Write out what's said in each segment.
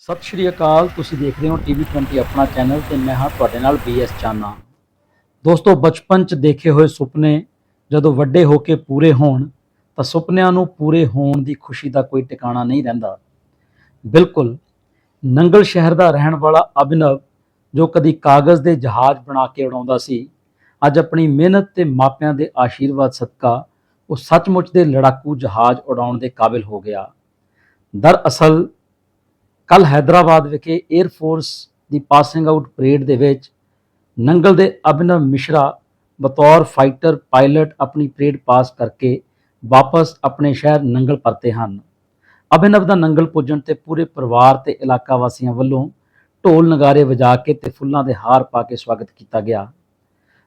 ਸਤਿ ਸ਼੍ਰੀ ਅਕਾਲ, ਤੁਸੀਂ ਦੇਖ ਰਹੇ ਹੋ ਟੀਵੀ 20 ਆਪਣਾ ਚੈਨਲ ਤੇ ਮੈਂ ਹਾਂ ਤੁਹਾਡੇ ਨਾਲ ਬੀਐਸ ਚਾਨਾ ਦੋਸਤੋ, ਬਚਪਨ 'ਚ ਦੇਖੇ ਹੋਏ ਸੁਪਨੇ ਜਦੋਂ ਵੱਡੇ ਹੋ ਕੇ ਪੂਰੇ ਹੋਣ, ਤਾਂ ਸੁਪਨਿਆਂ ਨੂੰ ਪੂਰੇ ਹੋਣ ਦੀ ਖੁਸ਼ੀ ਦਾ ਕੋਈ ਟਿਕਾਣਾ ਨਹੀਂ ਰਹਿੰਦਾ। ਬਿਲਕੁਲ, ਨੰਗਲ ਸ਼ਹਿਰ ਦਾ ਰਹਿਣ ਵਾਲਾ ਅਭਿਨਵ, ਜੋ ਕਦੀ ਕਾਗਜ਼ ਦੇ ਜਹਾਜ਼ ਬਣਾ ਕੇ ਉਡਾਉਂਦਾ ਸੀ, ਅੱਜ ਆਪਣੀ ਮਿਹਨਤ ਤੇ ਮਾਪਿਆਂ ਦੇ ਆਸ਼ੀਰਵਾਦ ਸਦਕਾ ਉਹ ਸੱਚਮੁੱਚ ਦੇ ਲੜਾਕੂ ਜਹਾਜ਼ ਉਡਾਉਣ ਦੇ ਕਾਬਿਲ ਹੋ ਗਿਆ। ਦਰਅਸਲ ਕੱਲ ਹైదరాబాద్ ਵਿਖੇ 에ਅਰ ਦੀ ਪਾਸਿੰਗ ਆਊਟ ਪਰੇਡ ਦੇ ਵਿੱਚ ਨੰਗਲ ਦੇ ਅਭਿਨਵ ਮਿਸ਼ਰਾ ਬਤੌਰ ਫਾਈਟਰ ਪਾਇਲਟ ਆਪਣੀ ਪਰੇਡ ਪਾਸ ਕਰਕੇ ਵਾਪਸ ਆਪਣੇ ਸ਼ਹਿਰ ਨੰਗਲ ਪਰਤੇ ਹਨ। ਅਭਿਨਵ ਦਾ ਨੰਗਲ ਪੁੱਜਣ ਤੇ ਪੂਰੇ ਪਰਿਵਾਰ ਤੇ ਇਲਾਕਾ ਵਾਸੀਆਂ ਵੱਲੋਂ ਢੋਲ ਨਗਾਰੇ ਵਜਾ ਕੇ ਤੇ ਫੁੱਲਾਂ ਦੇ ਹਾਰ ਪਾ ਕੇ ਸਵਾਗਤ ਕੀਤਾ ਗਿਆ।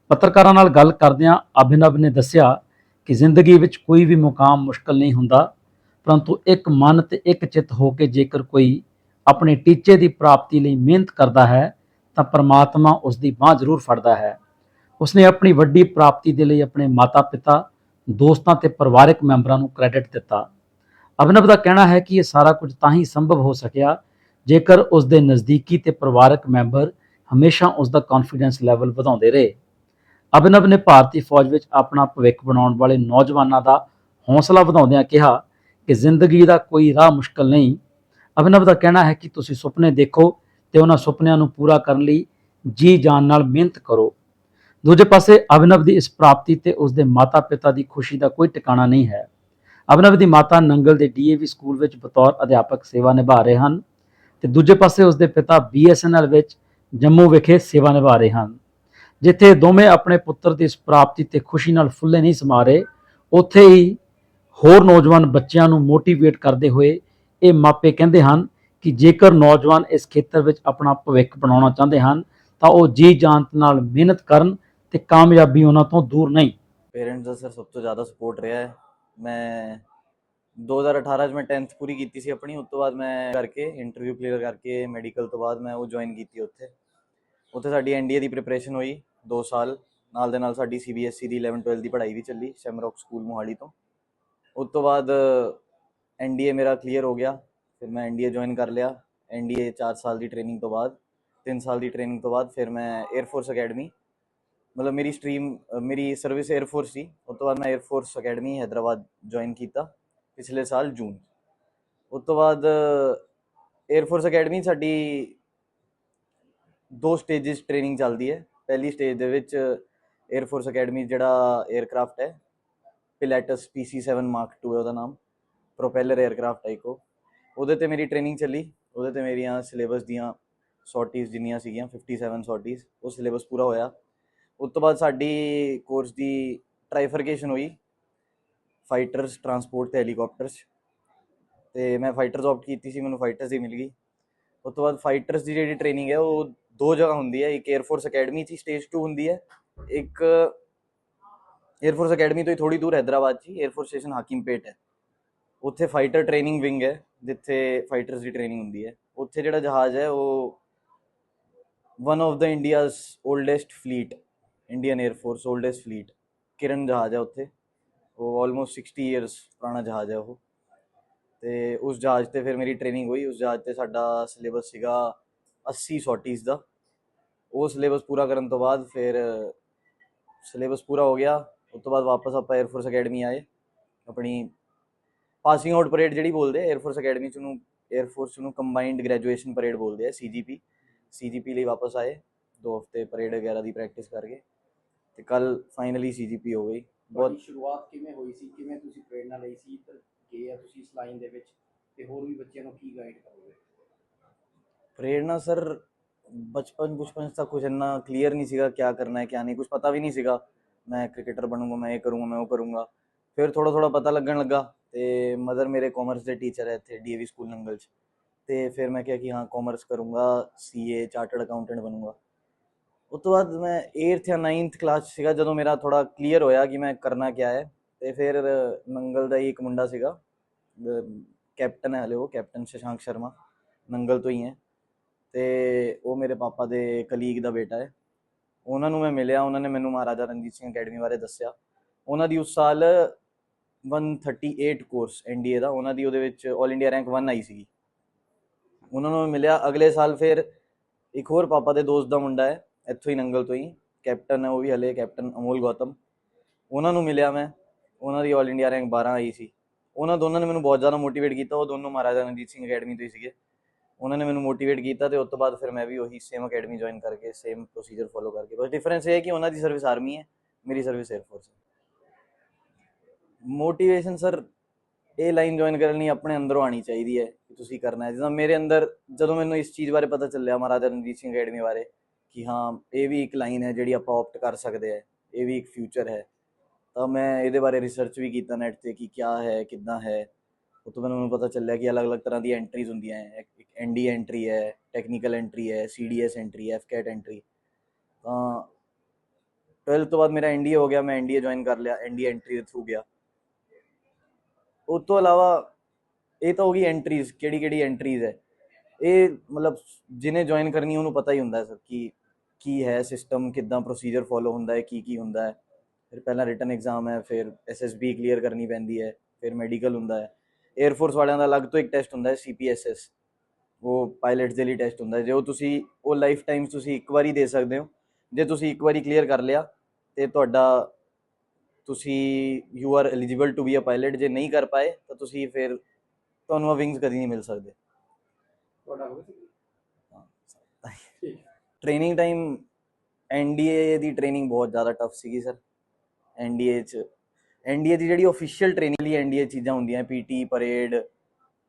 ਪੱਤਰਕਾਰਾਂ ਨਾਲ ਗੱਲ ਕਰਦਿਆਂ ਅਭਿਨਵ ਨੇ ਦੱਸਿਆ ਕਿ ਜ਼ਿੰਦਗੀ ਵਿੱਚ ਕੋਈ ਵੀ ਮੁਕਾਮ ਮੁਸ਼ਕਲ ਨਹੀਂ ਹੁੰਦਾ, ਪਰੰਤੂ ਇੱਕ ਮਨ ਤੇ ਇੱਕ ਚਿੱਤ ਹੋ ਕੇ ਜੇਕਰ ਕੋਈ ਆਪਣੇ ਟੀਚੇ ਦੀ ਪ੍ਰਾਪਤੀ ਲਈ ਮਿਹਨਤ ਕਰਦਾ ਹੈ, ਤਾਂ ਪ੍ਰਮਾਤਮਾ ਉਸ ਦੀ ਬਾਹ ਜ਼ਰੂਰ ਫੜਦਾ ਹੈ। ਉਸਨੇ ਆਪਣੀ ਵੱਡੀ ਪ੍ਰਾਪਤੀ ਦੇ ਲਈ ਆਪਣੇ ਮਾਤਾ-ਪਿਤਾ, ਦੋਸਤਾਂ ਤੇ ਪਰਿਵਾਰਕ ਮੈਂਬਰਾਂ ਨੂੰ ਕ੍ਰੈਡਿਟ ਦਿੱਤਾ। ਅਭਿਨਵ ਦਾ ਕਹਿਣਾ ਹੈ ਕਿ ਇਹ ਸਾਰਾ ਕੁਝ ਤਾਂ ਹੀ ਸੰਭਵ ਹੋ ਸਕਿਆ, ਜੇਕਰ ਉਸ ਦੇ ਨਜ਼ਦੀਕੀ ਤੇ ਪਰਿਵਾਰਕ ਮੈਂਬਰ ਹਮੇਸ਼ਾ ਉਸ ਦਾ ਕੌਨਫੀਡੈਂਸ ਲੈਵਲ ਵਧਾਉਂਦੇ ਰਹੇ। ਅਭਿਨਵ ਨੇ ਭਾਰਤੀ ਫੌਜ ਵਿੱਚ ਆਪਣਾ ਭਵਿੱਖ ਬਣਾਉਣ ਵਾਲੇ ਨੌਜਵਾਨਾਂ ਦਾ ਹੌਸਲਾ ਵਧਾਉਂਦਿਆਂ ਕਿਹਾ ਕਿ ਜ਼ਿੰਦਗੀ ਦਾ ਕੋਈ ਰਾਹ ਮੁਸ਼ਕਲ ਨਹੀਂ ਅਭਿਨਵ ਦਾ ਕਹਿਣਾ ਹੈ ਕਿ ਤੁਸੀਂ ਸੁਪਨੇ ਦੇਖੋ ਤੇ ਉਹਨਾਂ ਸੁਪਨਿਆਂ ਨੂੰ ਪੂਰਾ ਕਰਨ ਲਈ ਜੀ ਜਾਨ ਨਾਲ ਮਿਹਨਤ ਕਰੋ। ਦੂਜੇ ਪਾਸੇ ਅਭਿਨਵ ਦੀ ਇਸ ਪ੍ਰਾਪਤੀ ਤੇ ਉਸਦੇ ਮਾਤਾ-ਪਿਤਾ ਦੀ ਖੁਸ਼ੀ ਦਾ ਕੋਈ ਟਿਕਾਣਾ ਨਹੀਂ ਹੈ। ਅਭਿਨਵ ਦੀ ਮਾਤਾ ਨੰਗਲ ਦੇ ਡੀਏਵੀ ਸਕੂਲ ਵਿੱਚ ਬਤੌਰ ਅਧਿਆਪਕ ਸੇਵਾ ਨਿਭਾ ਰਹੇ ਹਨ ਤੇ ਦੂਜੇ ਪਾਸੇ ਉਸ ਦੇ ਪਿਤਾ ਬੀਐਸਐਨਐਲ ਵਿੱਚ ਜੰਮੂ ਵਿਖੇ ਸੇਵਾ ਨਿਭਾ ਰਹੇ ਹਨ। ਜਿੱਥੇ ਦੋਵੇਂ ਆਪਣੇ ਪੁੱਤਰ ਦੀ ਇਸ ਪ੍ਰਾਪਤੀ ਤੇ ਖੁਸ਼ੀ ਨਾਲ ਫੁੱਲੇ ਨਹੀਂ ਸਮਾ ਰਹੇ ਉੱਥੇ ਹੀ ਹੋਰ ਨੌਜਵਾਨ ਬੱਚਿਆਂ ਨੂੰ ਮੋਟੀਵੇਟ ਕਰਦੇ ਹੋਏ ਇਹ ਮਾਪੇ ਕਹਿੰਦੇ ਹਨ ਕਿ ਜੇਕਰ ਨੌਜਵਾਨ ਇਸ ਖੇਤਰ ਵਿੱਚ ਆਪਣਾ ਭਵਿੱਖ ਬਣਾਉਣਾ ਚਾਹੁੰਦੇ ਹਨ, ਤਾਂ ਉਹ ਜੀ ਜਾਨ ਨਾਲ ਮਿਹਨਤ ਕਰਨ ਤੇ ਕਾਮਯਾਬੀ ਉਹਨਾਂ ਤੋਂ ਦੂਰ ਨਹੀਂ। ਪੇਰੈਂਟਸ ਦਾ ਸਰ ਸਭ ਤੋਂ ਜ਼ਿਆਦਾ ਸਪੋਰਟ ਰਿਹਾ ਹੈ। ਮੈਂ 2018 ਚ ਮੈਂ 10th ਪੂਰੀ ਕੀਤੀ ਸੀ ਆਪਣੀ, ਉਸ ਤੋਂ ਬਾਅਦ ਮੈਂ ਕਰਕੇ ਇੰਟਰਵਿਊ ਕਲੀਅਰ ਕਰਕੇ ਮੈਡੀਕਲ ਤੋਂ ਬਾਅਦ ਮੈਂ ਉਹ ਜੁਆਇਨ ਕੀਤੀ ਉੱਥੇ। ਉੱਥੇ ਸਾਡੀ ਐਨਡੀਏ ਦੀ ਪ੍ਰੀਪਰੇਸ਼ਨ ਹੋਈ 2 ਸਾਲ। ਨਾਲ ਦੇ ਨਾਲ ਸਾਡੀ ਸੀਬੀਐਸਈ ਦੀ 11 12 ਦੀ ਪੜ੍ਹਾਈ ਵੀ ਚੱਲੀ ਸ਼ੈਮਰੌਕ ਸਕੂਲ ਮੋਹਾਲੀ ਤੋਂ। ਉਸ ਤੋਂ ਬਾਅਦ ਐਨਡੀਏ ਮੇਰਾ ਕਲੀਅਰ ਹੋ ਗਿਆ। ਫਿਰ ਮੈਂ ਐਨਡੀਏ ਜੁਆਇਨ ਕਰ ਲਿਆ। ਐਨਡੀਏ 4 ਸਾਲ ਦੀ ਟ੍ਰੇਨਿੰਗ ਤੋਂ ਬਾਅਦ 3 ਸਾਲ ਦੀ ਟ੍ਰੇਨਿੰਗ ਤੋਂ ਬਾਅਦ ਫਿਰ ਮੈਂ 에ਅਰ ਫੋਰਸ ਅਕੈਡਮੀ ਮਤਲਬ ਮੇਰੀ ਸਟ੍ਰੀਮ ਮੇਰੀ ਸਰਵਿਸ 에ਅਰ ਫੋਰਸ ਸੀ। ਉਸ ਤੋਂ ਬਾਅਦ ਮੈਂ air force academy Hyderabad join ਕੀਤਾ ਪਿਛਲੇ ਸਾਲ ਜੂਨ ਉਸ ਤੋਂ ਬਾਅਦ 에ਅਰ ਫੋਰਸ ਅਕੈਡਮੀ ਸਾਡੀ ਦੋ ਸਟੇजेस ਟ੍ਰੇਨਿੰਗ ਚੱਲਦੀ ਹੈ। ਪਹਿਲੀ ਸਟੇਜ ਦੇ ਵਿੱਚ 에ਅਰ ਫੋਰਸ ਅਕੈਡਮੀ ਜਿਹੜਾ 에ਅਰਕ੍ਰਾਫਟ ਹੈ ਪਿਲੈਟਸ PC7 ਮਾਰਕ 2 ਹੈ ਉਹਦਾ ਨਾਮ। ਪ੍ਰੋਪੈਲਰ 에ਅਰਕ੍ਰਾਫਟ ਟਾਈਕੋ ਉਹਦੇ ਤੇ ਮੇਰੀ ਟ੍ਰੇਨਿੰਗ ਚੱਲੀ। ਉਹਦੇ ਤੇ ਮੇਰੀਆਂ ਸਿਲੇਬਸ ਦੀਆਂ ਸੌਟੀਜ਼ ਜਿੰਨੀਆਂ ਸੀਗੀਆਂ 57 ਸੌਟੀਜ਼ ਉਹ ਸਿਲੇਬਸ ਪੂਰਾ ਹੋਇਆ। ਉਸ ਤੋਂ ਬਾਅਦ ਸਾਡੀ ਕੋਰਸ ਦੀ ਟ੍ਰਾਈਫਰਕੇਸ਼ਨ ਹੋਈ। ਫਾਈਟਰਸ ਟਰਾਂਸਪੋਰਟ ਤੇ ਹੈਲੀਕਾਪਟਰਸ ਤੇ ਮੈਂ ਫਾਈਟਰਸ ਆਪਟ ਕੀਤੀ ਸੀ, ਮੈਨੂੰ ਫਾਈਟਰਸ ਦੀ ਮਿਲ ਗਈ। ਉਸ ਤੋਂ ਬਾਅਦ ਫਾਈਟਰਸ ਦੀ ਜਿਹੜੀ ਟ੍ਰੇਨਿੰਗ ਹੈ, ਉਹ ਦੋ ਜਗ੍ਹਾ ਹੁੰਦੀ ਹੈ। ਇੱਕ 에ਅਰ ਅਕੈਡਮੀ 'ਚ ਸਟੇਜ 2 ਹੁੰਦੀ ਹੈ। ਇੱਕ 에ਅਰ ਅਕੈਡਮੀ ਤੋਂ ਹੀ ਥੋੜੀ ਦੂਰ ਹੈਦਰਾਬਾਦ 'ਚ 에ਅਰ ਫੋਰਸ ਸਟੇਸ਼ਨ ਹਾਕੀਮਪੇਟ ਹੈ। ਉੱਥੇ ਫਾਈਟਰ ਟ੍ਰੇਨਿੰਗ ਵਿੰਗ ਹੈ, ਜਿੱਥੇ ਫਾਈਟਰਸ ਦੀ ਟ੍ਰੇਨਿੰਗ ਹੁੰਦੀ ਹੈ। ਉੱਥੇ ਜਿਹੜਾ ਜਹਾਜ਼ ਹੈ, ਉਹ one of the India's oldest fleet Indian air force oldest fleet Kiran ਜਹਾਜ਼ ਹੈ ਉੱਥੇ। ਉਹ ਆਲਮੋਸਟ 60 ਇਅਰਸ ਪੁਰਾਣਾ ਜਹਾਜ਼ ਹੈ ਉਹ। ਤੇ ਉਸ ਜਹਾਜ਼ ਤੇ ਫਿਰ ਮੇਰੀ ਟ੍ਰੇਨਿੰਗ ਹੋਈ। ਉਸ ਜਹਾਜ਼ ਤੇ ਸਾਡਾ ਸਿਲੇਬਸ ਸੀਗਾ 80 ਸੌਟੀਜ਼ ਦਾ। ਉਹ ਸਿਲੇਬਸ ਪੂਰਾ ਕਰਨ ਤੋਂ ਬਾਅਦ ਫਿਰ ਸਿਲੇਬਸ ਪੂਰਾ ਹੋ ਗਿਆ। ਉਸ ਤੋਂ ਬਾਅਦ ਵਾਪਸ ਆਪਾਂ 에ਅਰ ਫੋਰਸ ਅਕੈਡਮੀ ਆਏ। ਆਪਣੀ ਪਾਸਿੰਗ ਆਊਟ ਪਰੇਡ ਜਿਹੜੀ ਬੋਲਦੇ 에ਅਰ ਫੋਰਸ ਅਕੈਡਮੀ ਚ ਨੂੰ 에ਅਰ ਫੋਰਸ ਨੂੰ ਕੰਬਾਈਨਡ ਗ੍ਰੈਜੂਏਸ਼ਨ ਪਰੇਡ ਬੋਲਦੇ ਆ ਸੀਜੀਪੀ ਸੀਜੀਪੀ ਲਈ ਵਾਪਸ ਆਏ ਦੋ ਹਫ਼ਤੇ ਪਰੇਡ ਵਗੈਰਾ ਦੀ ਪ੍ਰੈਕਟਿਸ ਕਰਕੇ ਤੇ ਕੱਲ ਫਾਈਨਲੀ ਸੀਜੀਪੀ ਹੋ ਗਈ। ਬਹੁਤ ਸ਼ੁਰੂਆਤ ਕਿਵੇਂ ਹੋਈ ਸੀ? ਕਿਵੇਂ ਤੁਸੀਂ ਪ੍ਰੇਰਣਾ ਲਈ ਸੀ? ਤੇ ਗਏ ਆ ਤੁਸੀਂ ਇਸ ਲਾਈਨ ਦੇ ਵਿੱਚ ਤੇ ਹੋਰ ਵੀ ਬੱਚਿਆਂ ਨੂੰ ਕੀ ਗਾਈਡ ਕਰੋਗੇ? ਪ੍ਰੇਰਣਾ ਸਰ ਬਚਪਨ ਬਚਪਨ ਤੱਕ ਕੁਝ ਇੰਨਾ ਕਲੀਅਰ ਨਹੀਂ ਸੀਗਾ ਕੀ ਕਰਨਾ ਹੈ ਕੀ ਨਹੀਂ ਕੁਝ ਪਤਾ ਵੀ ਨਹੀਂ ਸੀਗਾ। ਮੈਂ ਕ੍ਰਿਕਟਰ ਬਣੂੰਗਾ ਮੈਂ ਇਹ ਕਰੂੰਗਾ ਮੈਂ ਉਹ ਕਰੂੰਗਾ। ਫਿਰ ਥੋੜਾ ਥੋੜਾ ਪਤਾ ਲੱਗਣ ਲੱਗਾ। ਤੇ ਮਦਰ ਮੇਰੇ ਕਾਮਰਸ ਦੇ ਟੀਚਰ ਹੈ ਇੱਥੇ ਡੀਏਵੀ ਸਕੂਲ ਨੰਗਲ 'ਚ। ਤੇ ਫਿਰ ਮੈਂ ਕਿਹਾ ਕਿ ਹਾਂ ਕਾਮਰਸ ਕਰੂੰਗਾ ਸੀਏ ਚਾਰਟਰਡ ਅਕਾਊਂਟੈਂਟ ਬਣੂੰਗਾ। ਉਸ ਤੋਂ ਬਾਅਦ ਮੈਂ 8th ਜਾਂ 9th ਕਲਾਸ 'ਚ ਸੀਗਾ, ਜਦੋਂ ਮੇਰਾ ਥੋੜਾ ਕਲੀਅਰ ਹੋਇਆ ਕਿ ਮੈਂ ਕਰਨਾ ਕੀ ਹੈ। ਤੇ ਫਿਰ ਨੰਗਲ ਦਾ ਹੀ ਇੱਕ ਮੁੰਡਾ ਸੀਗਾ ਕੈਪਟਨ ਹੈ ਹਲੇ ਉਹ ਕੈਪਟਨ ਸ਼ਸ਼ਾਂਕ ਸ਼ਰਮਾ, ਨੰਗਲ ਤੋਂ ਹੀ ਹੈ। ਤੇ ਉਹ ਮੇਰੇ ਪਾਪਾ ਦੇ ਕਲੀਗ ਦਾ ਬੇਟਾ ਹੈ। ਉਹਨਾਂ ਨੂੰ ਮੈਂ ਮਿਲਿਆ, ਉਹਨਾਂ ਨੇ ਮੈਨੂੰ ਮਹਾਰਾਜਾ ਰਣਜੀਤ ਸਿੰਘ ਅਕੈਡਮੀ ਬਾਰੇ ਦੱਸਿਆ। ਉਹਨਾਂ ਦੀ ਉਸ ਸਾਲ 138 ਕੋਰਸ ਐਨਡੀਏ ਦਾ, ਉਹਨਾਂ ਦੀ ਉਹਦੇ ਵਿੱਚ 올 ਇੰਡੀਆ ਰੈਂਕ 1 ਆਈ ਸੀਗੀ। ਉਹਨਾਂ ਨੂੰ ਮਿਲਿਆ ਅਗਲੇ ਸਾਲ ਫਿਰ ਇੱਕ ਹੋਰ ਪਾਪਾ ਦੇ ਦੋਸਤ ਦਾ ਮੁੰਡਾ ਹੈ, ਇੱਥੋਂ ਹੀ ਨੰਗਲ ਤੋਂ ਹੀ, ਕੈਪਟਨ ਹੈ, ਉਹ ਵੀ ਹਲੇ ਕੈਪਟਨ ਅਮੋਲ ਗੌਤਮ। ਉਹਨਾਂ ਨੂੰ ਮਿਲਿਆ ਮੈਂ, ਉਹਨਾਂ ਦੀ 올 ਇੰਡੀਆ ਰੈਂਕ 12 ਆਈ ਸੀ। ਉਹਨਾਂ ਦੋਨਾਂ ਨੇ ਮੈਨੂੰ ਬਹੁਤ ਜ਼ਿਆਦਾ ਮੋਟੀਵੇਟ ਕੀਤਾ, ਉਹ ਦੋਨੋਂ ਮਹਾਰਾਜਾ ਰਣਜੀਤ ਸਿੰਘ ਅਕੈਡਮੀ ਤੋਂ ਹੀ ਸੀਗੇ। ਉਹਨਾਂ ਨੇ ਮੈਨੂੰ ਮੋਟੀਵੇਟ ਕੀਤਾ ਤੇ ਉਸ ਤੋਂ ਬਾਅਦ ਫਿਰ ਮੈਂ ਵੀ ਉਹੀ ਸੇਮ ਅਕੈਡਮੀ ਜੁਆਇਨ ਕਰਕੇ ਸੇਮ ਪ੍ਰੋਸੀਜਰ ਫੋਲੋ ਕਰਕੇ, ਬਸ ਡਿਫਰੈਂਸ ਇਹ ਹੈ ਕਿ ਉਹਨਾਂ ਦੀ ਸਰਵਿਸ ਆਰਮੀ ਹੈ, ਮੇਰੀ ਸਰਵਿਸ 에ਅਰ ਫੋਰਸ ਹੈ। ਮੋਟੀਵੇਸ਼ਨ ਸਰ ਇਹ ਲਾਈਨ ਜੁਆਇਨ ਕਰਨ ਲਈ ਆਪਣੇ ਅੰਦਰੋਂ ਆਣੀ ਚਾਹੀਦੀ ਹੈ ਕਿ ਤੁਸੀਂ ਕਰਨਾ ਹੈ। ਜਿੱਦਾਂ ਮੇਰੇ ਅੰਦਰ ਜਦੋਂ ਮੈਨੂੰ ਇਸ ਚੀਜ਼ ਬਾਰੇ ਪਤਾ ਚੱਲਿਆ ਮਹਾਰਾਜਾ ਰਣਜੀਤ ਸਿੰਘ ਅਕੈਡਮੀ ਬਾਰੇ ਕਿ ਹਾਂ, ਇਹ ਵੀ ਇੱਕ ਲਾਈਨ ਹੈ ਜਿਹੜੀ ਆਪਾਂ ਆਪਟ ਕਰ ਸਕਦੇ ਆ ਇਹ ਵੀ ਇੱਕ ਫਿਊਚਰ ਹੈ। ਤਾਂ ਮੈਂ ਇਹਦੇ ਬਾਰੇ ਰਿਸਰਚ ਵੀ ਕੀਤਾ ਨੈਟ ਤੇ ਕਿ ਕੀ ਹੈ, ਕਿੱਦਾਂ ਹੈ। ਉਹ ਤੋਂ ਬਾਅਦ ਮੈਨੂੰ ਪਤਾ ਚੱਲਿਆ ਕਿ ਅਲੱਗ-ਅਲੱਗ ਤਰ੍ਹਾਂ ਦੀ ਐਂਟਰੀਜ਼ ਹੁੰਦੀਆਂ ਹੈ। ਇੱਕ ਐਨਡੀ ਐਂਟਰੀ ਹੈ ਟੈਕਨੀਕਲ ਐਂਟਰੀ ਹੈ ਸੀਡੀਐਸ ਐਂਟਰੀ ਹੈ ਐਫਕੈਟ ਐਂਟਰੀ ਤਾਂ 12th ਤੋਂ ਬਾਅਦ ਮੇਰਾ ਐਨਡੀਏ ਹੋ ਗਿਆ, ਮੈਂ ਐਨਡੀਏ ਜੁਆਇਨ ਕਰ ਲਿਆ ਐਨਡੀ ਐਂਟਰੀ ਦੇ ਥਰੂ ਗਿਆ। ਉਸ ਤੋਂ ਇਲਾਵਾ ਇਹ ਤਾਂ ਹੋ ਗਈ ਐਂਟਰੀਜ਼ ਕਿਹੜੀ ਕਿਹੜੀ ਐਂਟਰੀਜ਼ ਹੈ। ਇਹ ਮਤਲਬ ਜਿਹਨੇ ਜੁਆਇਨ ਕਰਨੀ, ਉਹਨੂੰ ਪਤਾ ਹੀ ਹੁੰਦਾ ਹੈ ਸਰ ਕਿ ਕੀ ਹੈ ਸਿਸਟਮ ਕਿੱਦਾਂ ਪ੍ਰੋਸੀਜਰ ਫੋਲੋ ਹੁੰਦਾ ਹੈ, ਕੀ ਕੀ ਹੁੰਦਾ ਹੈ। ਫਿਰ ਪਹਿਲਾਂ ਰਿਟਨ ਐਗਜ਼ਾਮ ਹੈ, ਫਿਰ ਐਸਐਸਬੀ ਕਲੀਅਰ ਕਰਨੀ ਪੈਂਦੀ ਹੈ, ਫਿਰ ਮੈਡੀਕਲ ਹੁੰਦਾ ਹੈ। 에ਅਰ ਫੋਰਸ ਵਾਲਿਆਂ ਦਾ ਅਲੱਗ ਤੋਂ ਇੱਕ ਟੈਸਟ ਹੁੰਦਾ ਹੈ ਸੀਪੀਐਸਐਸ ਉਹ ਪਾਇਲਟਸ ਦੇ ਲਈ ਟੈਸਟ ਹੁੰਦਾ ਹੈ। ਜੇ ਉਹ ਤੁਸੀਂ, ਉਹ ਲਾਈਫ ਟਾਈਮ ਤੁਸੀਂ ਇੱਕ ਵਾਰੀ ਦੇ ਸਕਦੇ ਹੋ। ਜੇ ਤੁਸੀਂ ਇੱਕ ਵਾਰੀ ਕਲੀਅਰ ਕਰ ਲਿਆ, ਤੇ ਤੁਹਾਡਾ ਤੁਸੀਂ you are eligible to be a pilot ਜੇ ਨਹੀਂ ਕਰ ਪਾਏ ਤਾਂ ਤੁਸੀਂ ਫਿਰ ਤੁਹਾਨੂੰ ਆ ਵਿੰਗਸ ਕਦੀ ਨਹੀਂ ਮਿਲ ਸਕਦੇ। ਤੁਹਾਡਾ ਟ੍ਰੇਨਿੰਗ ਟਾਈਮ ਐਨਡੀਏ ਦੀ ਟ੍ਰੇਨਿੰਗ ਬਹੁਤ ਜ਼ਿਆਦਾ ਟਫ ਸੀਗੀ ਸਰ ਐਨਡੀਏ ਚ ਐਨਡੀਏ ਦੀ ਜਿਹੜੀ ਅਫੀਸ਼ੀਅਲ ਟ੍ਰੇਨਿੰਗ ਲਈ ਐਨਡੀਏ ਚੀਜ਼ਾਂ ਹੁੰਦੀਆਂ ਪੀਟੀ ਪਰੇਡ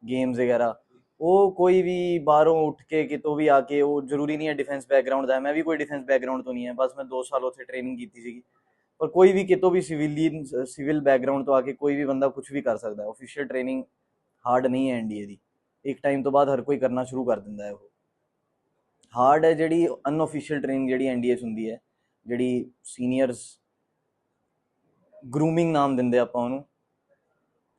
ਗੇਮਸ ਵਗੈਰਾ ਉਹ ਕੋਈ ਵੀ ਬਾਹਰੋਂ ਉੱਠ ਕੇ ਕਿਤੋਂ ਵੀ ਆ ਕੇ ਉਹ ਜ਼ਰੂਰੀ ਨਹੀਂ ਹੈ ਡਿਫੈਂਸ ਬੈਕਗ੍ਰਾਉਂਡ ਦਾ। ਮੈਂ ਵੀ ਕੋਈ ਡਿਫੈਂਸ ਬੈਕਗ੍ਰਾਉਂਡ ਤੋਂ ਨਹੀਂ ਹੈ। ਬਸ ਮੈਂ 2 ਸਾਲ ਉੱਥੇ ਟ੍ਰੇਨਿੰਗ ਕੀਤੀ ਸੀਗੀ। ਪਰ ਕੋਈ ਵੀ ਕਿਤੋਂ ਵੀ ਸਿਵਿਲੀਅਨ ਸਿਵਲ ਬੈਕਗ੍ਰਾਉਂਡ ਤੋਂ ਆ ਕੇ ਕੋਈ ਵੀ ਬੰਦਾ ਕੁਝ ਵੀ ਕਰ ਸਕਦਾ ਹੈ ਅਫੀਸ਼ੀਅਲ ਟ੍ਰੇਨਿੰਗ ਹਾਰਡ ਨਹੀਂ ਹੈ ਐਨਡੀਏ ਦੀ। ਇੱਕ ਟਾਈਮ ਤੋਂ ਬਾਅਦ ਹਰ ਕੋਈ ਕਰਨਾ ਸ਼ੁਰੂ ਕਰ ਦਿੰਦਾ ਹੈ ਉਹ। ਹਾਰਡ ਹੈ ਜਿਹੜੀ ਅਨਅਫੀਸ਼ੀਅਲ ਟ੍ਰੇਨਿੰਗ ਜਿਹੜੀ ਐਨਡੀਏ 'ਚ ਹੁੰਦੀ ਹੈ, ਜਿਹੜੀ ਸੀਨੀਅਰਸ ਗਰੂਮਿੰਗ ਨਾਮ ਦਿੰਦੇ ਆਪਾਂ ਉਹਨੂੰ।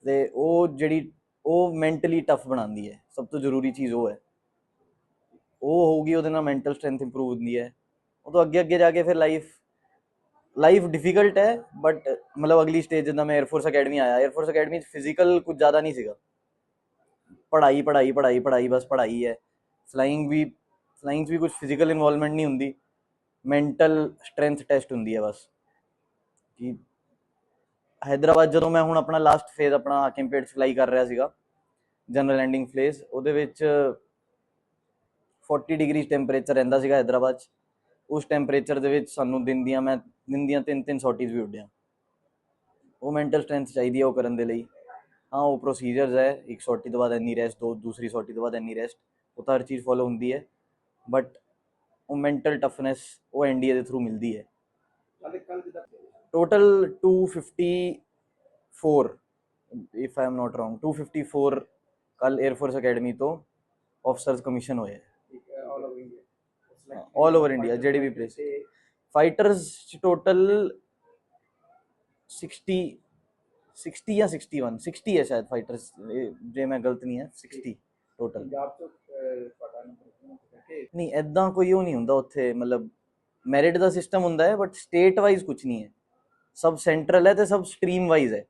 ਤੇ ਉਹ ਜਿਹੜੀ, ਉਹ ਮੈਂਟਲੀ ਟਫ ਬਣਾਉਂਦੀ ਹੈ, ਸਭ ਤੋਂ ਜ਼ਰੂਰੀ ਚੀਜ਼ ਉਹ ਹੈ। ਉਹ ਹੋਊਗੀ, ਉਹਦੇ ਨਾਲ ਮੈਂਟਲ ਸਟਰੈਂਥ ਇੰਪਰੂਵ ਹੁੰਦੀ ਹੈ। ਉਹ ਤੋਂ ਅੱਗੇ ਅੱਗੇ ਜਾ ਕੇ ਫਿਰ ਲਾਈਫ ਲਾਈਫ ਡਿਫਿਕਲਟ ਹੈ ਬਟ ਮਤਲਬ ਅਗਲੀ ਸਟੇਜ ਜਿੱਦਾਂ ਮੈਂ 에ਅਰਫੋਰਸ ਅਕੈਡਮੀ ਆਇਆ 에ਅਰਫੋਰਸ ਅਕੈਡਮੀ 'ਚ ਫਿਜ਼ੀਕਲ ਕੁਝ ਜ਼ਿਆਦਾ ਨਹੀਂ ਸੀਗਾ ਪੜ੍ਹਾਈ ਪੜ੍ਹਾਈ ਪੜ੍ਹਾਈ ਪੜ੍ਹਾਈ ਬਸ ਪੜ੍ਹਾਈ ਹੈ ਫਲਾਈਂਗ ਵੀ ਫਲਾਈਂਗ 'ਚ ਵੀ ਕੁਝ ਫਿਜ਼ੀਕਲ ਇਨਵੋਲਵਮੈਂਟ ਨਹੀਂ ਹੁੰਦੀ ਮੈਂਟਲ ਸਟਰੈਂਥ ਟੈਸਟ ਹੁੰਦੀ ਹੈ ਬਸ ਕਿ ਹੈਦਰਾਬਾਦ ਜਦੋਂ ਮੈਂ ਹੁਣ ਆਪਣਾ ਲਾਸਟ ਫੇਜ਼ ਆਪਣਾ ਹਾਕਿਮਪੇਟ ਫਲਾਈ ਕਰ ਰਿਹਾ ਸੀਗਾ ਜਨਰਲ ਲੈਂਡਿੰਗ ਫਲੇਸ ਉਹਦੇ ਵਿੱਚ 40 ਡਿਗਰੀ ਟੈਂਪਰੇਚਰ ਰਹਿੰਦਾ ਸੀਗਾ ਹੈਦਰਾਬਾਦ 'ਚ ਉਸ ਟੈਂਪਰੇਚਰ ਦੇ ਵਿੱਚ ਸਾਨੂੰ ਦਿਨ ਦੀਆਂ ਮੈਂ ਦਿਨ ਦੀਆਂ ਤਿੰਨ ਤਿੰਨ ਸੌਟੀਜ਼ ਵੀ ਉੱਡਿਆ। ਉਹ ਮੈਂਟਲ ਸਟਰੈਂਥ ਚਾਹੀਦੀ ਹੈ ਉਹ ਕਰਨ ਦੇ ਲਈ। ਹਾਂ ਉਹ ਪ੍ਰੋਸੀਜਰਸ ਹੈ ਇੱਕ ਸੌਟੀ ਤੋਂ ਬਾਅਦ ਇੰਨੀ ਰੈਸਟ ਦੋ ਦੂਸਰੀ ਸੌਟੀ ਤੋਂ ਬਾਅਦ ਇੰਨੀ ਰੈਸਟ ਉਹ ਤਾਂ ਹਰ ਚੀਜ਼ ਫੋਲੋ ਹੁੰਦੀ ਹੈ। ਬਟ ਉਹ ਮੈਂਟਲ ਟਫਨੈਸ ਉਹ ਐਨਡੀਏ ਦੇ ਥਰੂ ਮਿਲਦੀ ਹੈ। Total 254 if i am not wrong 254 ਕੱਲ 에ਅਰ ਫੋਰਸ ਅਕੈਡਮੀ ਤੋਂ ਆਫਸਰਸ ਕਮਿਸ਼ਨ ਹੋਏ ਆਲ ਓਵਰ ਇੰਡੀਆ ਜਿਹੜੇ ਵੀ place। ਫਾਈਟਰਸ ਚ ਟੋਟਲ 60 60 ਜਾਂ 61 60 ਹੈ ਸ਼ਾਇਦ ਫਾਈਟਰਸ ਜੇ ਮੈਂ ਗਲਤ ਨਹੀਂ ਹੈ 60 ਟੋਟਲ ਪੰਜਾਬ ਤੋਂ ਨੰਬਰ ਕਿ ਨਹੀਂ ਐਦਾਂ ਕੋਈ ਉਹ ਨਹੀਂ ਹੁੰਦਾ ਉੱਥੇ ਮਤਲਬ ਮੈਰਿਟ ਦਾ ਸਿਸਟਮ ਹੁੰਦਾ ਹੈ ਬਟ ਸਟੇਟ ਵਾਈਜ਼ ਕੁਝ ਨਹੀਂ ਹੈ। ਸਭ ਸੈਂਟਰਲ ਹੈ ਤੇ ਸਭ ਸਟਰੀਮ ਵਾਈਜ਼ ਹੈ।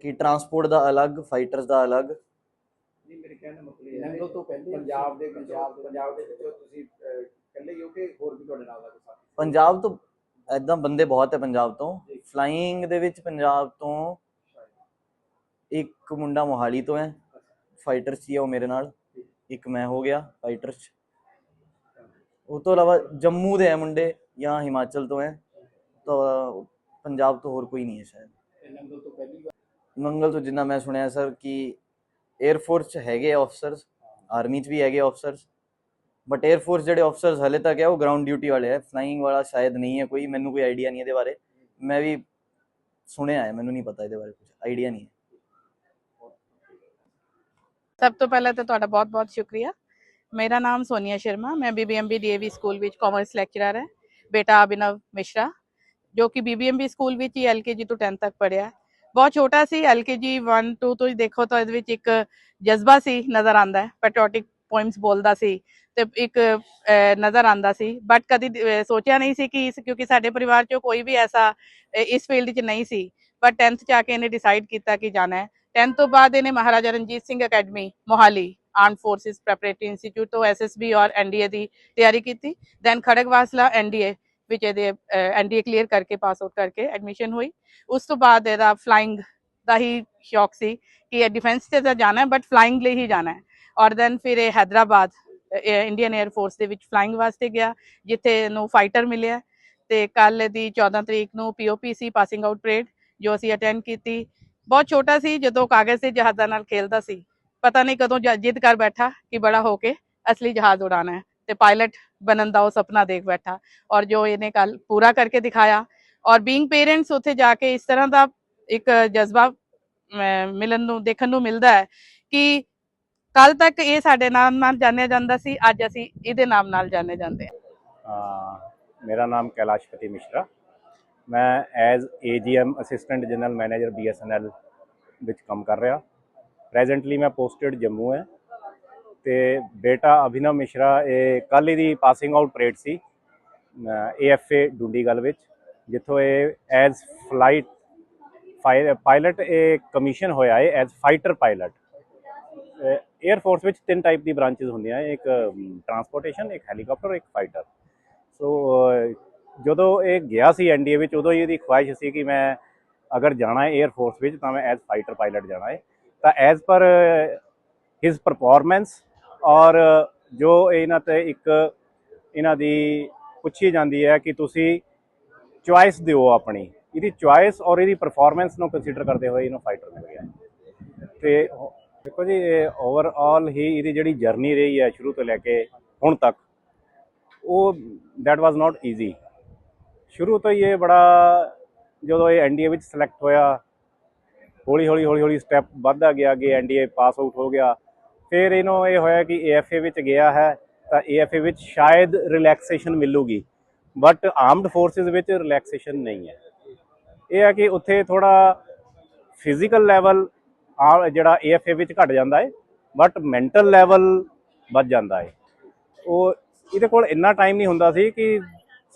ਕਿ ਟਰਾਂਸਪੋਰਟ ਦਾ ਅਲੱਗ ਫਾਈਟਰਸ ਦਾ ਅਲੱਗ। ਨਹੀਂ ਮੇਰੇ ਕਹਿਣ ਦਾ ਮਤਲਬ ਇਹ ਹੈ ਤੋਂ ਪਹਿਲੇ ਪੰਜਾਬ ਦੇ ਪੰਜਾਬ ਪੰਜਾਬ ਦੇ ਵਿੱਚੋਂ ਤੁਸੀਂ ਇਕੱਲੇ ਹੀ ਹੋ ਕਿ ਹੋਰ ਵੀ ਤੁਹਾਡੇ ਨਾਲ ਦਾ ਕੋਈ ਸਾਥੀ? ਪੰਜਾਬ ਤੋਂ ਐਦਾਂ ਬੰਦੇ ਬਹੁਤ ਹੈ ਪੰਜਾਬ ਤੋਂ। ਫਲਾਈਂਗ ਦੇ ਵਿੱਚ ਪੰਜਾਬ ਤੋਂ ਇੱਕ ਮੁੰਡਾ ਮੋਹਾਲੀ ਤੋਂ ਹੈ। ਹੀ ਹੈ ਉਹ ਮੇਰੇ ਨਾਲ। ਇੱਕ ਮੈਂ ਹੋ ਗਿਆ ਫਾਈਟਰਸ 'ਚ। ਉਹ ਤੋਂ ਇਲਾਵਾ ਜੰਮੂ ਦੇ ਹੈ ਮੁੰਡੇ ਜਾਂ ਹਿਮਾਚਲ ਤੋਂ ਹੈ। ਤਾਂ ਪੰਜਾਬ ਤੋਂ ਹੋਰ ਕੋਈ ਨਹੀਂ ਹੈ ਸ਼ਾਇਦ। ਇਹ ਨੰਗਲ ਤੋਂ ਪਹਿਲੀ ਵਾਰ? ਮੰਗਲ ਤੋਂ ਜਿੰਨਾ ਮੈਂ ਸੁਣਿਆ ਸਰ ਕਿ 에ਅਰ ਫੋਰਸ 'ਚ ਹੈਗੇ ਆਫਸਰਸ ਆਰਮੀ 'ਚ ਵੀ ਹੈਗੇ ਆਫਸਰਸ ਬਟ 에ਅਰ ਫੋਰਸ ਜਿਹੜੇ ਆਫਸਰਸ ਹਲੇ ਤੱਕ ਹੈ ਉਹ ਗਰਾਊਂਡ ਡਿਊਟੀ ਵਾਲੇ ਹੈ ਫਲਾਈਂਗ ਵਾਲਾ ਸ਼ਾਇਦ ਨਹੀਂ ਹੈ ਕੋਈ, ਮੈਨੂੰ ਕੋਈ ਆਈਡੀਆ ਨਹੀਂ ਇਹਦੇ ਬਾਰੇ। ਮੈਂ ਵੀ ਸੁਣਿਆ ਹੈ, ਮੈਨੂੰ ਨਹੀਂ ਪਤਾ ਇਹਦੇ ਬਾਰੇ ਕੁਝ ਆਈਡੀਆ ਨਹੀਂ ਹੈ। ਸਭ ਤੋਂ ਪਹਿਲਾਂ ਤਾਂ ਤੁਹਾਡਾ ਬਹੁਤ-ਬਹੁਤ ਸ਼ੁਕਰੀਆ। ਮੇਰਾ ਨਾਮ ਸੋਨੀਆ ਸ਼ਰਮਾ, ਮੈਂ ਬੀਬੀਐਮਬੀ ਡੀਏਵੀ ਸਕੂਲ ਵਿੱਚ ਕਾਮਰਸ ਲੈਕਚਰਰ ਹਾਂ। ਬੇਟਾ ਅਭਿਨਵ ਮਿਸ਼ਰਾ, ਜੋ ਕਿ ਬੀਬੀਐਮਬੀ ਸਕੂਲ ਵਿੱਚ ਹੀ ਐਲਕੇਜੀ ਤੋਂ 10 ਤੱਕ ਪੜਿਆ ਬਹੁਤ ਛੋਟਾ ਸੀ ਐਲਕੇਜੀ 1 2 ਤੋਂ ਦੇਖੋ ਤਾਂ ਇਹਦੇ ਵਿੱਚ ਇੱਕ ਜਜ਼ਬਾ ਸੀ ਨਜ਼ਰ ਆਂਦਾ ਹੈ। ਪੈਟ੍ਰਿਓਟਿਕ ਪੋਇਮਸ ਬੋਲਦਾ ਸੀ ਤੇ ਇੱਕ ਨਜ਼ਰ ਆਂਦਾ ਸੀ। ਬਟ ਕਦੀ ਸੋਚਿਆ ਨਹੀਂ ਸੀ ਕਿ ਇਸ, ਕਿਉਂਕਿ ਸਾਡੇ ਪਰਿਵਾਰ ਚੋਂ ਕੋਈ ਵੀ ਐਸਾ ਇਸ ਫੀਲਡ 'ਚ ਨਹੀਂ ਸੀ। ਬਟ 10th ਚ ਆ ਕੇ ਇਹਨੇ ਡਿਸਾਈਡ ਕੀਤਾ ਕਿ ਜਾਣਾ ਹੈ। 10th ਤੋਂ ਬਾਅਦ ਇਹਨੇ Maharaja Ranjit Singh academy Mohali armed forces preparatory institute ਤੋਂ ਐਸਐਸਬੀ ਔਰ ਐਨਡੀਏ ਦੀ ਤਿਆਰੀ ਕੀਤੀ। ਦੈਨ ਖੜਗਵਾਸਲਾ ਐਨਡੀਏ ਵਿੱਚ ਇਹਦੇ ਐਨਡੀਏ ਕਲੀਅਰ ਕਰਕੇ ਪਾਸ ਆਊਟ ਕਰਕੇ ਐਡਮਿਸ਼ਨ ਹੋਈ। ਉਸ ਤੋਂ ਬਾਅਦ ਇਹਦਾ ਫਲਾਈਂਗ ਦਾ ਹੀ ਸ਼ੌਕ ਸੀ ਕਿ ਇਹ ਡਿਫੈਂਸ ਤੇ ਤਾਂ ਜਾਣਾ ਹੈ ਬਟ ਫਲਾਈਂਗ ਲਈ ਹੀ ਜਾਣਾ ਹੈ। ਔਰ ਦੈਨ ਫਿਰ ਇਹ ਹੈਦਰਾਬਾਦ ਇੰਡੀਅਨ 에ਅਰ ਫੋਰਸ ਦੇ ਵਿੱਚ ਫਲਾਈਂਗ ਵਾਸਤੇ ਗਿਆ, ਜਿੱਥੇ ਇਹਨੂੰ ਫਾਈਟਰ ਮਿਲਿਆ ਤੇ ਕੱਲ ਦੀ 14 ਤਰੀਕ ਨੂੰ ਪੀਓਪੀਸੀ ਪਾਸਿੰਗ ਆਊਟ ਪਰੇਡ ਜੋ ਅਸੀਂ ਅਟੈਂਡ ਕੀਤੀ। ਬਹੁਤ ਛੋਟਾ ਸੀ, ਜਦੋਂ ਕਾਗਜ਼ ਦੇ ਜਹਾਜ਼ਾਂ ਨਾਲ ਖੇਲਦਾ ਸੀ। ਪਤਾ ਨਹੀਂ ਕਦੋਂ ਜਿੱਦ ਕਰ ਬੈਠਾ ਕਿ ਬੜਾ ਹੋ ਕੇ ਅਸਲੀ ਜਹਾਜ਼ ਉਡਾਣਾ ਹੈ ਤੇ ਪਾਇਲਟ ਬਣਨ ਦਾ ਉਹ ਸੁਪਨਾ ਦੇਖ ਬੈਠਾ। ਔਰ ਜੋ ਇਹਨੇ ਕੱਲ ਪੂਰਾ ਕਰਕੇ ਦਿਖਾਇਆ। ਔਰ ਬੀਇੰਗ ਪੇਰੈਂਟਸ ਉੱਥੇ ਜਾ ਕੇ ਇਸ ਤਰ੍ਹਾਂ ਦਾ ਇੱਕ ਜਜ਼ਬਾ ਮਿਲਣ ਨੂੰ, ਦੇਖਣ ਨੂੰ ਮਿਲਦਾ ਹੈ ਕਿ ਕੱਲ ਤੱਕ ਇਹ ਸਾਡੇ ਨਾਮ ਨਾਲ ਜਾਣਿਆ ਜਾਂਦਾ ਸੀ, ਅੱਜ ਅਸੀਂ ਇਹਦੇ ਨਾਮ ਨਾਲ ਜਾਣੇ ਜਾਂਦੇ ਹਾਂ। ਮੇਰਾ ਨਾਮ ਕੈਲਾਸ਼ਪਤੀ ਮਿਸ਼ਰਾ। ਮੈਂ as AGM assistant general manager BSNL ਵਿੱਚ ਕੰਮ ਕਰ ਰਿਹਾ। ਪ੍ਰੈਜ਼ੈਂਟਲੀ ਮੈਂ ਪੋਸਟਡ ਜੰਮੂ ਹੈ। ਤੇ ਬੇਟਾ ਅਭਿਨਵ ਮਿਸ਼ਰਾ, ਇਹ ਕੱਲ੍ਹ ਇਹਦੀ ਪਾਸਿੰਗ ਆਊਟ ਪਰੇਡ ਸੀ ਏਐਫਏ ਡੁੰਡੀਗਲ ਵਿੱਚ, ਜਿੱਥੋਂ ਇਹ ਐਜ਼ ਫਲਾਈਟ ਪਾਇਲਟ ਇਹ ਕਮਿਸ਼ਨ ਹੋਇਆ ਹੈ as fighter pilot air force ਵਿੱਚ ਤਿੰਨ ਟਾਈਪ ਦੀ ਬ੍ਰਾਂਚਸ ਹੁੰਦੀਆਂ। ਇੱਕ ਟਰਾਂਸਪੋਰਟੇਸ਼ਨ ਇੱਕ ਹੈਲੀਕਾਪਟਰ ਇੱਕ ਫਾਈਟਰ ਸੋ ਜਦੋਂ ਇਹ ਗਿਆ ਸੀ ਐਨਡੀਏ ਵਿੱਚ, ਉਦੋਂ ਹੀ ਇਹਦੀ ਖੁਆਇਸ਼ ਸੀ ਕਿ ਮੈਂ ਅਗਰ ਜਾਣਾ ਹੈ 에ਅਰ ਫੋਰਸ ਵਿੱਚ, ਤਾਂ ਮੈਂ ਐਜ਼ ਫਾਈਟਰ ਪਾਇਲਟ ਜਾਣਾ ਹੈ। ਤਾਂ ਐਜ਼ ਪਰ ਹਿਸ ਪਰਫਾਰਮੈਂਸ ਔਰ ਜੋ ਇਹਨਾਂ ਤੇ ਇੱਕ, ਇਹਨਾਂ ਦੀ ਪੁੱਛੀ ਜਾਂਦੀ ਹੈ ਕਿ ਤੁਸੀਂ ਚੁਆਇਸ ਦਿਓ ਆਪਣੀ। ਇਹਦੀ ਚੁਆਇਸ ਔਰ ਇਹਦੀ ਪਰਫਾਰਮੈਂਸ ਨੂੰ ਕੰਸੀਡਰ ਕਰਦੇ ਹੋਏ ਇਹਨੂੰ ਫਾਈਟਰ ਮਿਲ ਗਿਆ। ਤੇ ਹੋ- ਦੇਖੋ ਜੀ, ਇਹ ਓਵਰਆਲ ਹੀ ਇਹਦੀ ਜਿਹੜੀ ਜਰਨੀ ਰਹੀ ਹੈ ਸ਼ੁਰੂ ਤੋਂ ਲੈ ਕੇ ਹੁਣ ਤੱਕ, ਉਹ ਦੈਟ ਵਾਸ ਨਾਟ ਈਜ਼ੀ ਸ਼ੁਰੂ ਤੋਂ ਹੀ ਇਹ ਬੜਾ ਜਦੋਂ ਇਹ ਐਨਡੀਏ ਵਿੱਚ ਸਿਲੈਕਟ ਹੋਇਆ, ਹੌਲੀ ਹੌਲੀ ਹੌਲੀ ਹੌਲੀ ਸਟੈਪ ਵੱਧਦਾ ਗਿਆ, ਅੱਗੇ ਐਨਡੀਏ ਪਾਸ ਆਊਟ ਹੋ ਗਿਆ, ਫਿਰ ਇਹਨੂੰ ਇਹ ਹੋਇਆ ਕਿ ਏਐਫਏ ਵਿੱਚ ਗਿਆ ਹੈ, ਤਾਂ ਏਐਫਏ ਵਿੱਚ ਸ਼ਾਇਦ ਰਿਲੈਕਸੇਸ਼ਨ ਮਿਲੂਗੀ ਬਟ ਆਰਮਡ ਫੋਰਸਿਸ ਵਿੱਚ ਰਿਲੈਕਸੇਸ਼ਨ ਨਹੀਂ ਹੈ। ਇਹ ਹੈ ਕਿ ਉੱਥੇ ਥੋੜਾ ਫਿਜ਼ੀਕਲ ਲੈਵਲ ਆ ਜਿਹੜਾ ਏਐਫਏ ਵਿੱਚ ਘਟ ਜਾਂਦਾ ਹੈ ਬਟ ਮੈਂਟਲ ਲੈਵਲ ਵੱਧ ਜਾਂਦਾ ਹੈ। ਉਹ ਇਹਦੇ ਕੋਲ ਇੰਨਾ ਟਾਈਮ ਨਹੀਂ ਹੁੰਦਾ ਸੀ ਕਿ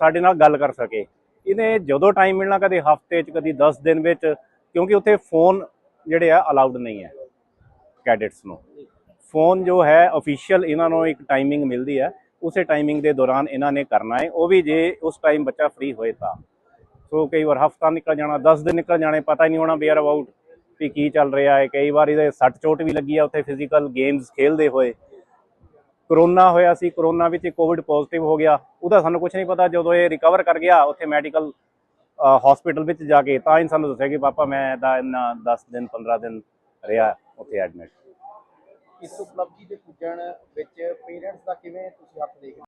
ਸਾਡੇ ਨਾਲ ਗੱਲ ਕਰ ਸਕੇ। ਇਹਨੇ ਜਦੋਂ ਟਾਈਮ ਮਿਲਣਾ ਕਦੇ ਹਫ਼ਤੇ 'ਚ, ਕਦੀ 10 ਦਿਨ ਵਿੱਚ, ਕਿਉਂਕਿ ਉੱਥੇ ਫੋਨ ਜਿਹੜੇ ਆ ਅਲਾਉਡ ਨਹੀਂ ਹੈ ਕੈਡਿਟਸ ਨੂੰ। ਫੋਨ ਜੋ ਹੈ ਅਫੀਸ਼ੀਅਲ ਇਹਨਾਂ ਨੂੰ ਇੱਕ ਟਾਈਮਿੰਗ ਮਿਲਦੀ ਹੈ। ਉਸੇ ਟਾਈਮਿੰਗ ਦੇ ਦੌਰਾਨ ਇਹਨਾਂ ਨੇ ਕਰਨਾ ਹੈ। ਉਹ ਵੀ ਜੇ ਉਸ ਟਾਈਮ ਬੱਚਾ ਫ੍ਰੀ ਹੋਏ ਤਾਂ। ਸੋ ਕਈ ਵਾਰ ਹਫਤਾ ਨਿਕਲ ਜਾਣਾ 10 ਦਿਨ ਨਿਕਲ ਜਾਣੇ, ਪਤਾ ਹੀ ਨਹੀਂ ਹੋਣਾ ਬੇਅਰ ਅਬਾਊਟ ਵੀ ਕੀ ਚੱਲ ਰਿਹਾ ਹੈ, ਕਈ ਵਾਰੀ ਇਹਦੇ ਸੱਟ ਚੋਟ ਵੀ ਲੱਗੀ ਆ, ਉੱਥੇ ਫਿਜ਼ੀਕਲ ਗੇਮਸ ਖੇਲਦੇ ਹੋਏ। ਕਰੋਨਾ ਹੋਇਆ ਸੀ ਕਰੋਨਾ ਵਿੱਚ ਕੋਵਿਡ ਪੋਜ਼ਿਟਿਵ ਹੋ ਗਿਆ। ਉਹਦਾ ਸਾਨੂੰ ਕੁਝ ਨਹੀਂ ਪਤਾ, ਜਦੋਂ ਇਹ ਰਿਕਵਰ ਕਰ ਗਿਆ, ਉੱਥੇ ਮੈਡੀਕਲ ਹਸਪੀਟਲ ਵਿੱਚ ਜਾ ਕੇ, ਤਾਂ ਹੀ ਸਾਨੂੰ ਦੱਸਿਆ ਕਿ ਪਾਪਾ ਮੈਂ ਤਾਂ ਇੰਨਾ 10 ਦਿਨ 15 ਦਿਨ ਰਿਹਾ ਉੱਥੇ ਐਡਮਿਟ ਇਸ ਉਪਲਬਧੀ ਦੇ ਪੁੱਜਣ ਵਿੱਚ ਪੇਰੈਂਟਸ ਦਾ ਕਿਵੇਂ ਤੁਸੀਂ ਹੱਥ ਦੇਖਦੇ